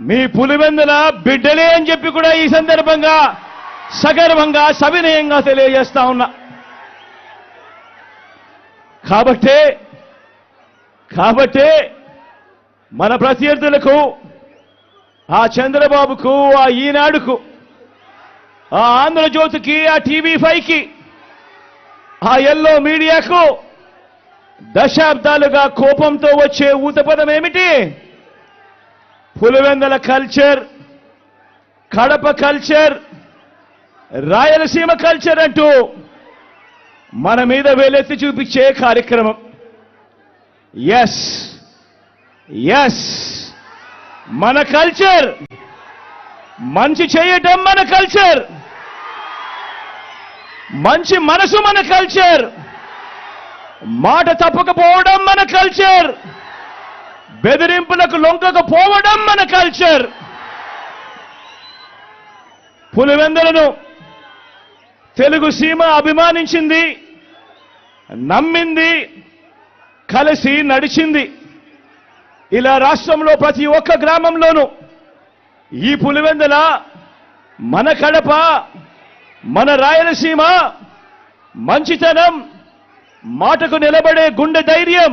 మీ పులివెందుల బిడ్డలే అని చెప్పి కూడా ఈ సందర్భంగా సగర్వంగా సవినయంగా తెలియజేస్తా ఉన్నా. కాబట్టే కాబట్టే మన ప్రత్యర్థులకు ఆ చంద్రబాబుకు ఆ ఈనాడుకు ఆ ఆంధ్రజ్యోతికి ఆ టీవీ ఫైవ్కి ఆ ఎల్లో మీడియాకు దశాబ్దాలుగా కోపంతో వచ్చే ఊతపదం ఏమిటి? Pulivendula culture Kadapa culture Rayalaseema culture అంటూ మన మీద వేలెత్తి చూపించే కార్యక్రమం. ఎస్ ఎస్ మన కల్చర్ మంచి చేయటం మన కల్చర్ మంచి మనసు మన కల్చర్ మాట తప్పకపోవడం మన కల్చర్ బెదిరింపులకు లొంగకపోవడం మన కల్చర్ పులివెందులను తెలుగు సీమ అభిమానించింది నమ్మింది కలిసి నడిచింది. ఇలా రాష్ట్రంలో ప్రతి ఒక్క గ్రామంలోనూ ఈ పులివెందుల మన కడప మన రాయలసీమ మంచితనం మాటకు నిలబడే గుండె ధైర్యం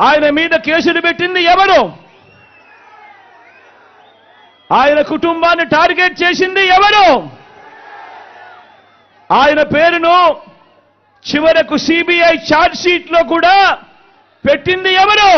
ఆయన మీద కేసులు పెట్టింది ఎవరు ఆయన కుటుంబాన్ని టార్గెట్ చేసింది ఎవరు ఆయన పేరును చివరకు సిబిఐ షీట్లో కూడా పెట్టింది ఎవరు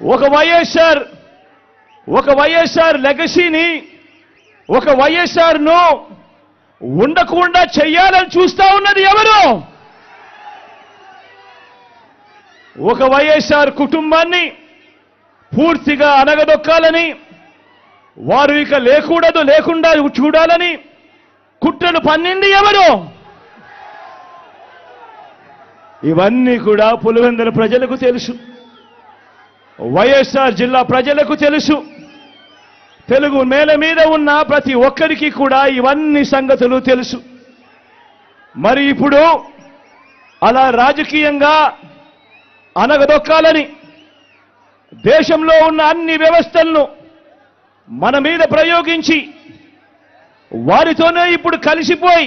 ఒక వైఎస్ఆర్ ఒక వైఎస్ఆర్ లెగసీని ఒక వైఎస్ఆర్ను ఉండకుండా చెయ్యాలని చూస్తా ఉన్నది ఎవరు? ఒక వైఎస్ఆర్ కుటుంబాన్ని పూర్తిగా అనగదొక్కాలని వారు ఇక లేకూడదు లేకుండా చూడాలని కుట్రలు పన్నింది ఎవరు? ఇవన్నీ కూడా పులివెందుల ప్రజలకు తెలుసు. వైఎస్ఆర్ జిల్లా ప్రజలకు తెలుసు. తెలుగు నేల మీద ఉన్న ప్రతి ఒక్కరికి కూడా ఇవన్నీ సంగతులు తెలుసు. మరి ఇప్పుడు అలా రాజకీయంగా అనగదొక్కాలని దేశంలో ఉన్న అన్ని వ్యవస్థలను మన మీద ప్రయోగించి వారితోనే ఇప్పుడు కలిసిపోయి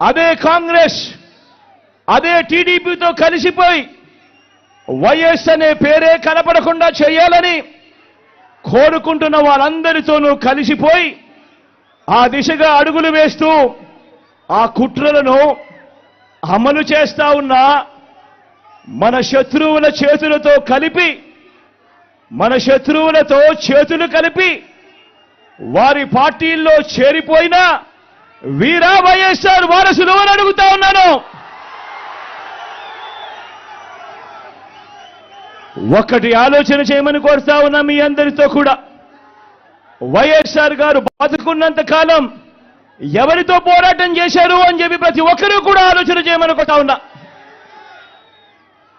అదే కాంగ్రెస్ అదే టీడీపీతో కలిసిపోయి వైఎస్ అనే పేరే కనపడకుండా చేయాలని కోరుకుంటున్న వారందరితోనూ కలిసిపోయి ఆ దిశగా అడుగులు వేస్తూ ఆ కుట్రలను అమలు చేస్తా ఉన్న మన శత్రువుల చేతులతో కలిపి మన శత్రువులతో చేతులు కలిపి వారి పార్టీల్లో చేరిపోయిన వీరా వైఎస్ఆర్ వారసులు అని అడుగుతా ఉన్నాను. ఒకటి ఆలోచన చేయమని కోరుతా ఉన్నా మీ అందరితో కూడా. వైఎస్ఆర్ గారు బాధకున్నంత కాలం ఎవరితో పోరాటం చేశారు అని చెప్పి ప్రతి ఒక్కరూ కూడా ఆలోచన చేయమని కోరుతా ఉన్నా.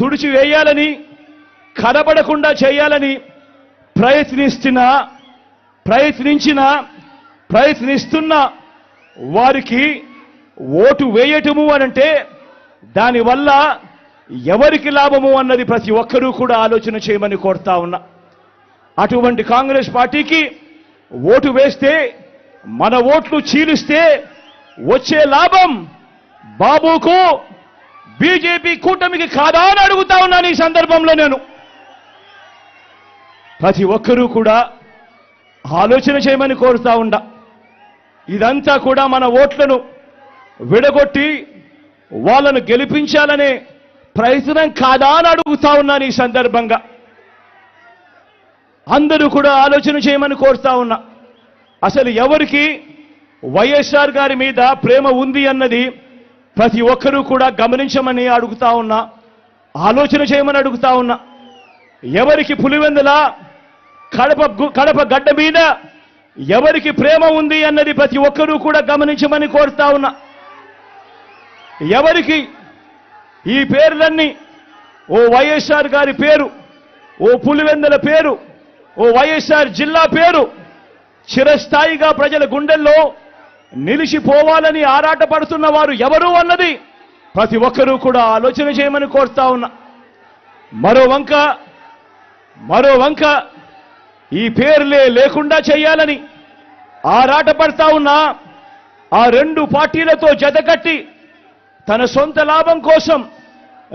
తుడిచి వేయాలని కనబడకుండా చేయాలని ప్రయత్నిస్తున్న ప్రయత్నించిన ప్రయత్నిస్తున్న వారికి ఓటు వేయటము అనంటే దానివల్ల ఎవరికి లాభము అన్నది ప్రతి ఒక్కరూ కూడా ఆలోచన చేయమని కోరుతా ఉన్నా. అటువంటి కాంగ్రెస్ పార్టీకి ఓటు వేస్తే మన ఓట్లు చీలిస్తే వచ్చే లాభం బాబుకు బీజేపీ కూటమికి కాదా అని అడుగుతా ఉన్నాను ఈ సందర్భంలో నేను. ప్రతి ఒక్కరూ కూడా ఆలోచన చేయమని కోరుతా ఉండా. ఇదంతా కూడా మన ఓట్లను విడగొట్టి వాళ్ళను గెలిపించాలనే ప్రయత్నం కాదా అని అడుగుతా ఉన్నాను ఈ సందర్భంగా. అందరూ కూడా ఆలోచన చేయమని కోరుతా ఉన్నా. అసలు ఎవరికి వైఎస్ఆర్ గారి మీద ప్రేమ ఉంది అన్నది ప్రతి ఒక్కరూ కూడా గమనించమని అడుగుతా ఉన్నా ఆలోచన చేయమని అడుగుతా ఉన్నా. ఎవరికి పులివెందుల కడప కడప గడ్డ మీద ఎవరికి ప్రేమ ఉంది అన్నది ప్రతి ఒక్కరూ కూడా గమనించమని కోరుతా ఉన్నా. ఎవరికి ఈ పేర్లన్నీ ఓ వైఎస్ఆర్ గారి పేరు ఓ పులివెందుల పేరు ఓ వైఎస్ఆర్ జిల్లా పేరు చిరస్థాయిగా ప్రజల గుండెల్లో నిలిచిపోవాలని ఆరాటపడుతున్న వారు ఎవరు అన్నది ప్రతి ఒక్కరూ కూడా ఆలోచన చేయమని కోరుతా ఉన్నా. మరో వంక మరో వంక ఈ పేర్లే లేకుండా చేయాలని ఆరాటపడతా ఉన్నా. ఆ రెండు పార్టీలతో జతకట్టి తన సొంత లాభం కోసం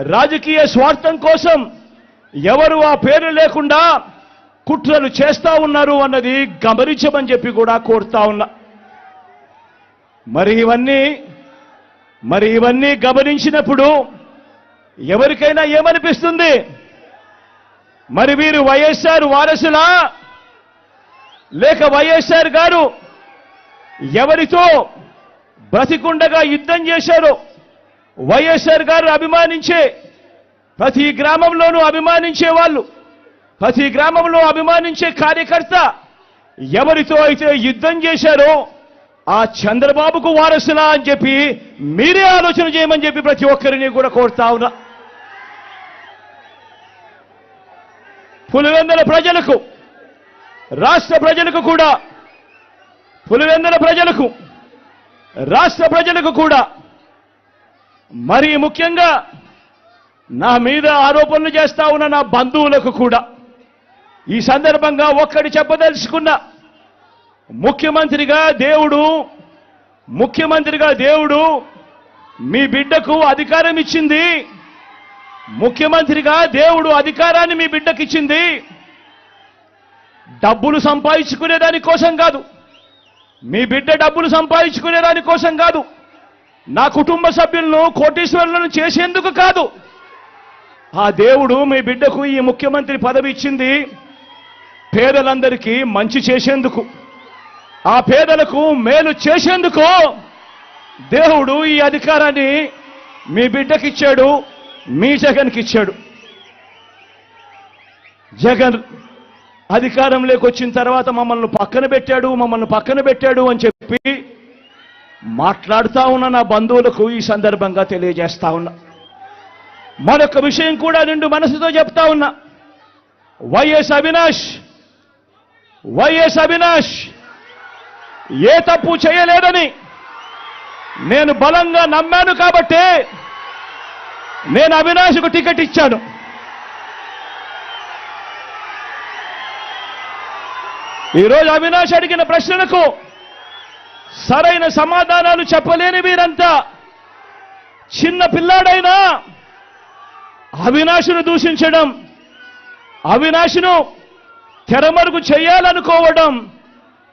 రాజకీయ స్వార్థం కోసం ఎవరు ఆ పేరు లేకుండా కుట్రలు చేస్తా ఉన్నారు అన్నది గమనించమని చెప్పి కూడా కోరుతా ఉన్నా. మరి ఇవన్నీ మరి ఇవన్నీ గమనించినప్పుడు ఎవరికైనా ఏమనిపిస్తుంది? మరి వీరు వైఎస్ఆర్ వారసులా? లేక వైఎస్ఆర్ గారు ఎవరితో బ్రతికుండగా యుద్ధం చేశారో వైఎస్ఆర్ గారు అభిమానించే ప్రతి గ్రామంలోనూ అభిమానించే వాళ్ళు ప్రతి గ్రామంలో అభిమానించే కార్యకర్త ఎవరితో అయితే యుద్ధం చేశారో ఆ చంద్రబాబుకు వారసులా అని చెప్పి మీరే ఆలోచన చేయమని చెప్పి ప్రతి ఒక్కరిని కూడా కోరుతా ఉన్నా. పులివెందుల ప్రజలకు రాష్ట్ర ప్రజలకు కూడా పులివెందుల ప్రజలకు రాష్ట్ర ప్రజలకు కూడా మరి ముఖ్యంగా నా మీద ఆరోపణలు చేస్తా ఉన్న నా బంధువులకు కూడా ఈ సందర్భంగా ఒక్కటి చెప్పదలుచుకున్నా. ముఖ్యమంత్రిగా దేవుడు ముఖ్యమంత్రిగా దేవుడు మీ బిడ్డకు అధికారం ఇచ్చింది. ముఖ్యమంత్రిగా దేవుడు అధికారాన్ని మీ బిడ్డకి ఇచ్చింది. డబ్బులు సంపాదించుకునే దానికోసం కాదు. మీ బిడ్డ డబ్బులు సంపాదించుకునే దానికోసం కాదు. నా కుటుంబ సభ్యులను కోటీశ్వరులను చేసేందుకు కాదు. ఆ దేవుడు మీ బిడ్డకు ఈ ముఖ్యమంత్రి పదవి ఇచ్చింది. పేదలందరికీ మంచి చేసేందుకు. ఆ పేదలకు మేలు చేసేందుకు దేవుడు ఈ అధికారాన్ని మీ బిడ్డకిచ్చాడు మీ జగన్కి ఇచ్చాడు జగన్ అధికారంలోకి వచ్చిన తర్వాత మమ్మల్ని పక్కన పెట్టాడు మమ్మల్ని పక్కన పెట్టాడు అని చెప్పి మాట్లాడుతూ ఉన్న నా బంధువులకు ఈ సందర్భంగా తెలియజేస్తా ఉన్నా. మరొక విషయం కూడా నిండు మనసుతో చెప్తా ఉన్నా. వైఎస్ అవినాష్ వైఎస్ అవినాష్ ఏ తప్పు చేయలేదని నేను బలంగా నమ్మాను కాబట్టే నేను అవినాష్కు టికెట్ ఇచ్చాను. ఈరోజు అవినాష్ అడిగిన ప్రశ్నలకు సరైన సమాధానాలు చెప్పలేని వీరంతా చిన్న పిల్లాడైనా అవినాశును దూషించడం అవినాశును తెరమరుగు చేయాలనుకోవడం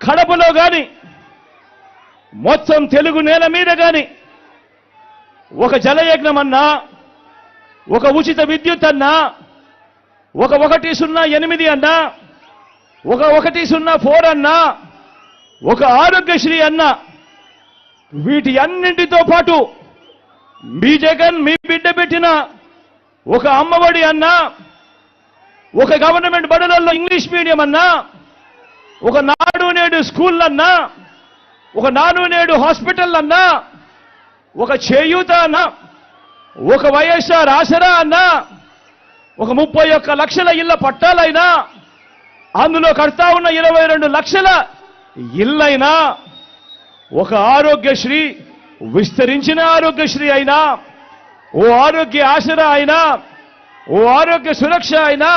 కడపలో కానీ మొత్తం తెలుగు నేల మీద కానీ ఒక జలయజ్ఞం అన్నా ఒక ఉచిత విద్యుత్ అన్నా ఒక ఒకటి సున్నా ఎనిమిది అన్నా ఒక ఒకటి సున్నా ఫోర్ అన్నా ఒక ఆరోగ్యశ్రీ అన్నా వీటి అన్నింటితో పాటు మీ జగన్ మీ బిడ్డ పెట్టిన ఒక అమ్మఒడి అన్నా ఒక గవర్నమెంట్ బడులలో ఇంగ్లీష్ మీడియం అన్నా ఒక నాడు నేడు స్కూల్ అన్నా ఒక నాడు నేడు హాస్పిటల్ అన్నా ఒక చేయూత అన్నా ఒక వైఎస్ఆర్ ఆసరా అన్నా ఒక ముప్పై ఒక్క లక్షల ఇళ్ళ పట్టాలైనా అందులో కడతా ఉన్న ఇరవై రెండు లక్షల ఇల్లైనా ఒక ఆరోగ్యశ్రీ విస్తరించిన ఆరోగ్యశ్రీ అయినా ఓ ఆరోగ్య ఆసరా అయినా ఓ ఆరోగ్య సురక్ష అయినా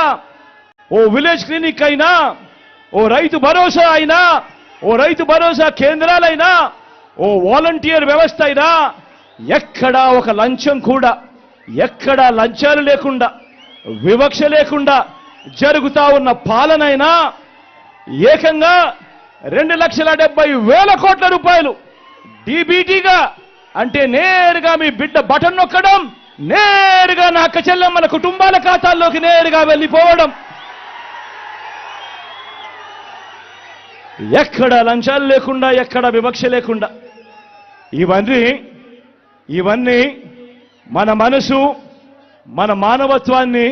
ఓ విలేజ్ క్లినిక్ అయినా ఓ రైతు భరోసా అయినా ఓ రైతు భరోసా కేంద్రాలైనా ఓ వాలంటీర్ వ్యవస్థ అయినా ఎక్కడా ఒక లంచం కూడా ఎక్కడా లంచాలు లేకుండా వివక్ష లేకుండా జరుగుతా ఉన్న పాలనైనా ఏకంగా రెండు లక్షల డెబ్బై వేల కోట్ల రూపాయలు డీబీటీగా అంటే నేరుగా మీ బిడ్డ బటన్ నొక్కడం నేరుగా నా అక్క చెల్లెమ్మల కుటుంబాల ఖాతాల్లోకి నేరుగా వెళ్ళిపోవడం. ఎక్కడ లంచాలు లేకుండా ఎక్కడ వివక్ష లేకుండా. ఇవన్నీ ఇవన్నీ మన మనసు మన మానవత్వాన్ని